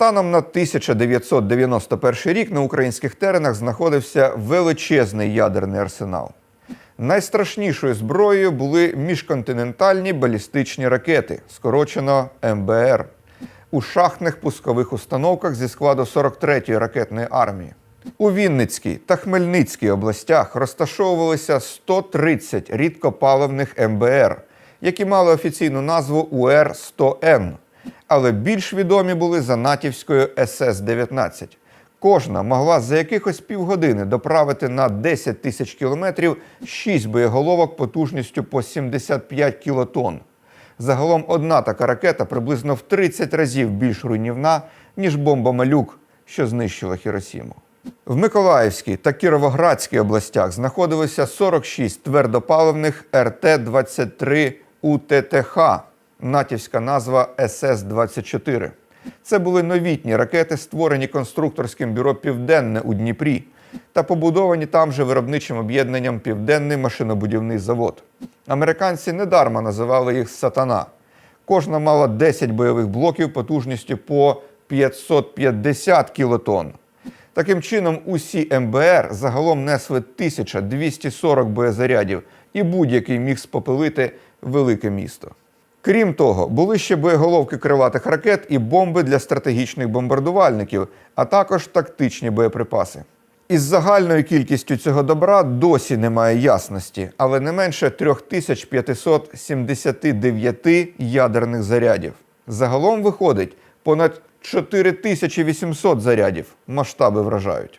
Станом на 1991 рік на українських теренах знаходився величезний ядерний арсенал. Найстрашнішою зброєю були міжконтинентальні балістичні ракети, скорочено МБР, у шахтних пускових установках зі складу 43-ї ракетної армії. У Вінницькій та Хмельницькій областях розташовувалися 130 рідкопаливних МБР, які мали офіційну назву УР-100М, але більш відомі були за натівською СС-19. Кожна могла за якихось півгодини доправити на 10 тисяч кілометрів 6 боєголовок потужністю по 75 кілотон. Загалом одна така ракета приблизно в 30 разів більш руйнівна, ніж бомба Малюк, що знищила Хіросіму. В Миколаївській та Кіровоградській областях знаходилося 46 твердопаливних РТ-23 УТТХ, натівська назва СС-24. Це були новітні ракети, створені конструкторським бюро Південне у Дніпрі та побудовані там же виробничим об'єднанням Південний машинобудівний завод. Американці недарма називали їх Сатана. Кожна мала 10 бойових блоків потужністю по 550 кілотонн. Таким чином, усі МБР загалом несли 1240 боєзарядів, і будь-який міг спопилити велике місто. Крім того, були ще боєголовки крилатих ракет і бомби для стратегічних бомбардувальників, а також тактичні боєприпаси. Із загальною кількістю цього добра досі немає ясності, але не менше 3579 ядерних зарядів. Загалом виходить понад 4800 зарядів. Масштаби вражають.